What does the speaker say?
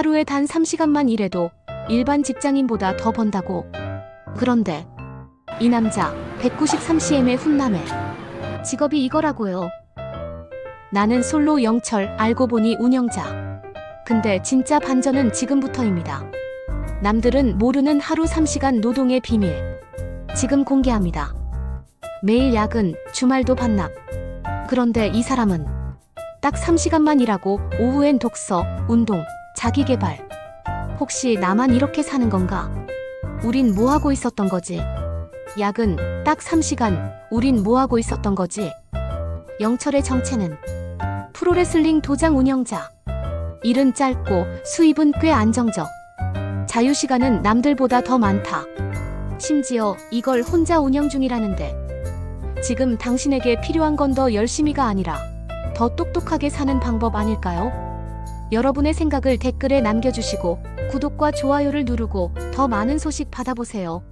하루에 단 3시간만 일해도 일반 직장인보다 더 번다고. 그런데 이 남자 193cm의 훈남에 직업이 이거라고요. 나는 솔로 영철 알고 보니 운영자. 근데 진짜 반전은 지금부터입니다. 남들은 모르는 하루 3시간 노동의 비밀. 지금 공개합니다. 매일 야근, 주말도 반납. 그런데 이 사람은 딱 3시간만 일하고 오후엔 독서, 운동, 자기 개발. 혹시 나만 이렇게 사는 건가? 우린 뭐 하고 있었던 거지? 야근 딱 3시간. 우린 뭐 하고 있었던 거지? 영철의 정체는 프로레슬링 도장 운영자. 일은 짧고 수입은 꽤 안정적. 자유 시간은 남들보다 더 많다. 심지어 이걸 혼자 운영 중이라는데. 지금 당신에게 필요한 건 더 열심히가 아니라 더 똑똑하게 사는 방법 아닐까요? 여러분의 생각을 댓글에 남겨주시고 구독과 좋아요를 누르고 더 많은 소식 받아보세요.